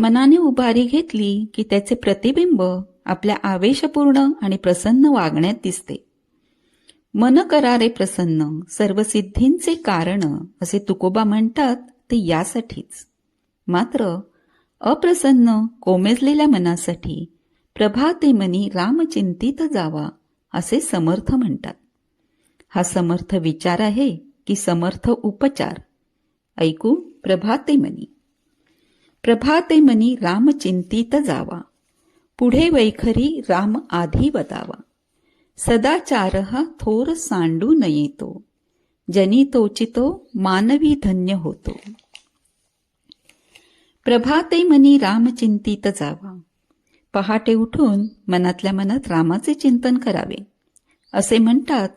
मनाने उभारी घेतली की त्याचे प्रतिबिंब आपल्या आवेशपूर्ण आणि प्रसन्न वागण्यात दिसते. मन करारे प्रसन्न सर्व सिद्धींचे कारण असे तुकोबा म्हणतात ते यासाठीच. मात्र अप्रसन्न कोमेजलेल्या मनासाठी प्रभाते मनी रामचिंतित जावा असे समर्थ म्हणतात. हा समर्थ विचार आहे की समर्थ उपचार. ऐकू प्रभाते मनी. प्रभाते मनी राम चिंतित जावा. पुढे वैखरी राम आधी वदावा. सदाचार थोर सांडू न येतो जनी तोचितो मानवी धन्य होतो. प्रभाते मनी राम चिंतित जावा. पहाटे उठून मनातल्या मनात रामाचे चिंतन करावे. असे म्हणतात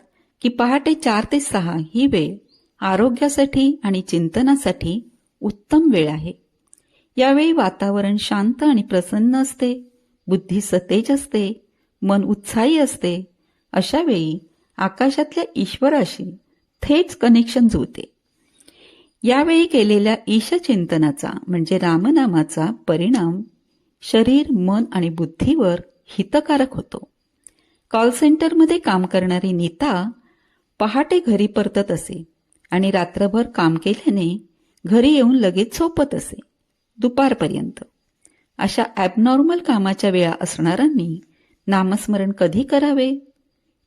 की पहाटे चार ते सहा ही वेळ आरोग्यासाठी आणि चिंतनासाठी उत्तम वेळ आहे. यावेळी वातावरण शांत आणि प्रसन्न असते. बुद्धी सतेज असते. मन उत्साही असते. अशा वेळी आकाशातल्या ईश्वराशी थेट कनेक्शन जुळते. यावेळी केलेल्या ईशचिंतनाचा म्हणजे रामनामाचा परिणाम शरीर मन आणि बुद्धीवर हितकारक होतो. कॉल सेंटरमध्ये काम करणारी नीता पहाटे घरी परतत असे आणि रात्रभर काम केल्याने घरी येऊन लगेच झोपत असे. दुपारपर्यंत. अशा ॲबनॉर्मल कामाच्या वेळा असणाऱ्यांनी नामस्मरण कधी करावे?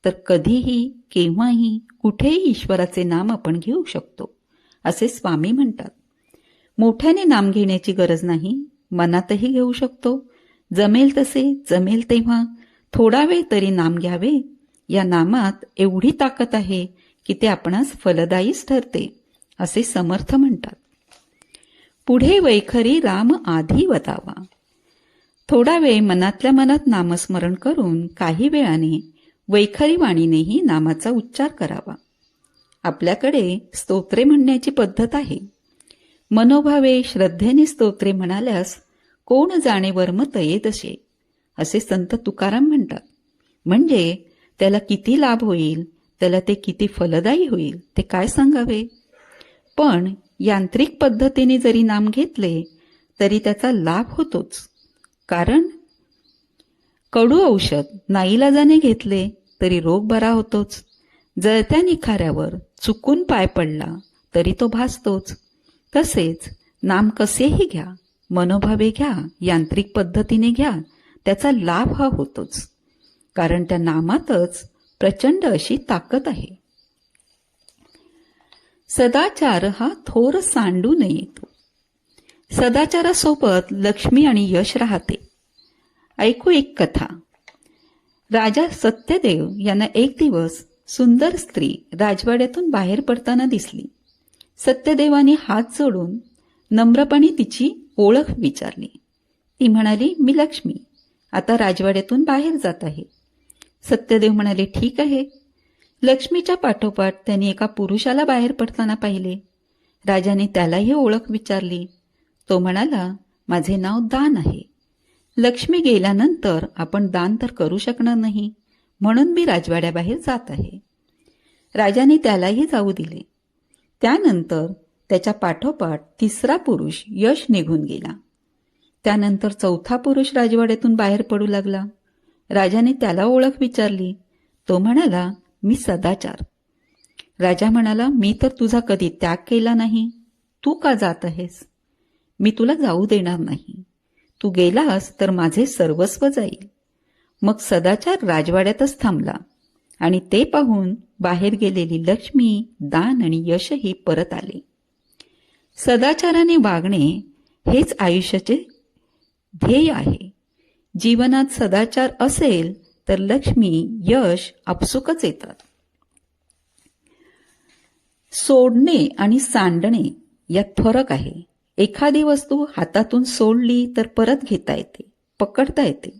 तर कधीही केव्हाही कुठेही ईश्वराचे नाम आपण घेऊ शकतो असे स्वामी म्हणतात. मोठ्याने नाम घेण्याची गरज नाही मनातही घेऊ शकतो. जमेल तसे जमेल तेव्हा. थोडा वेळ तरी नाम घ्यावे. या नामात एवढी ताकद आहे की ते आपणास फलदायीच ठरते असे समर्थ म्हणतात. पुढे वैखरी राम आधी वदावा थोडा वेळ मनातल्या मनात नामस्मरण करून काही वेळाने वैखरी वाणीनेही नामाचा उच्चार करावा. आपल्याकडे स्तोत्रे म्हणण्याची पद्धत आहे. मनोभावे श्रद्धेने स्तोत्रे म्हणाल्यास कोण जाणे वर्म तयेदशे? असे संत तुकाराम म्हणतात. म्हणजे त्याला किती लाभ होईल? त्याला ते किती फलदायी होईल? ते काय सांगावे? पण यांत्रिक पद्धतीने जरी नाम घेतले तरी त्याचा लाभ होतोच. कारण कडू औषध नाईलाजाने घेतले तरी रोग बरा होतोच. जळत्या निखाऱ्यावर चुकून पाय पडला तरी तो भासतोच. तसेच नाम कसेही घ्या मनोभावे घ्या यांत्रिक पद्धतीने घ्या त्याचा लाभ हा होतोच. कारण त्या नामातच प्रचंड अशी ताकद आहे. सदाचार हा थोर सांडू नये येतो सदाचारासोबत लक्ष्मी आणि यश राहते. ऐकू एक कथा. राजा सत्यदेव यांना एक दिवस सुंदर स्त्री राजवाड्यातून बाहेर पडताना दिसली. सत्यदेवाने हात जोडून नम्रपणे तिची ओळख विचारली. ती म्हणाली मी लक्ष्मी. आता राजवाड्यातून बाहेर जात आहे. सत्यदेव म्हणाले ठीक आहे. लक्ष्मीच्या पाठोपाठ त्यांनी एका पुरुषाला बाहेर पडताना पाहिले. राजाने त्यालाही ओळख विचारली. तो म्हणाला माझे नाव दान आहे. लक्ष्मी गेल्यानंतर आपण दान तर करू शकणार नाही म्हणून मी राजवाड्याबाहेर जात आहे. राजाने त्यालाही जाऊ दिले. त्यानंतर त्याच्या पाठोपाठ तिसरा पुरुष यश निघून गेला. त्यानंतर चौथा पुरुष राजवाड्यातून बाहेर पडू लागला. राजाने त्याला ओळख विचारली. तो म्हणाला मी सदाचार. राजा म्हणाला मी तर तुझा कधी त्याग केला नाही. तू का जात आहेस? मी तुला जाऊ देणार नाही. तू गेलास तर माझे सर्वस्व जाईल. मग सदाचार राजवाड्यातच थांबला आणि ते पाहून बाहेर गेलेली लक्ष्मी दान आणि यशही परत आले. सदाचाराने वागणे हेच आयुष्याचे ध्येय आहे. जीवनात सदाचार असेल तर लक्ष्मी यश आपसुकच येतात. सोडणे आणि सांडणे यात फरक आहे. एखादी वस्तू हातातून सोडली तर परत घेता येते पकडता येते.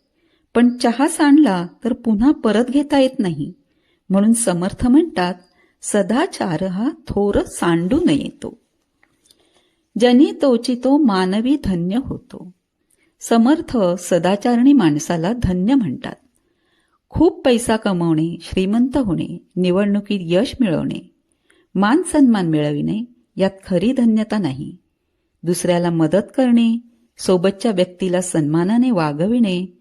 पण चहा सांडला तर पुन्हा परत घेता येत नाही. म्हणून समर्थ म्हणतात सदाचार हा थोर सांडू नये तो जनी तोची तो मानवी धन्य होतो. समर्थ सदाचारणी माणसाला धन्य म्हणतात. खूप पैसा कमवणे श्रीमंत होणे निवडणुकीत यश मिळवणे. मान सन्मान मिळविणे यात खरी धन्यता नाही. दुसऱ्याला मदत करणे सोबतच्या व्यक्तीला सन्मानाने वागविणे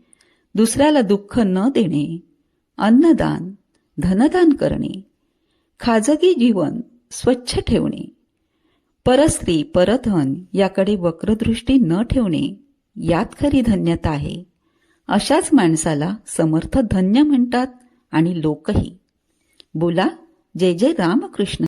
दुसऱ्याला दुःख न देणे अन्नदान धनदान करणे खाजगी जीवन स्वच्छ ठेवणे परस्त्री परधन याकडे वक्रदृष्टी न ठेवणे यात खरी धन्यता आहे. अशाच माणसाला समर्थ धन्य म्हणतात आणि लोकही. बोला जय जय रामकृष्ण.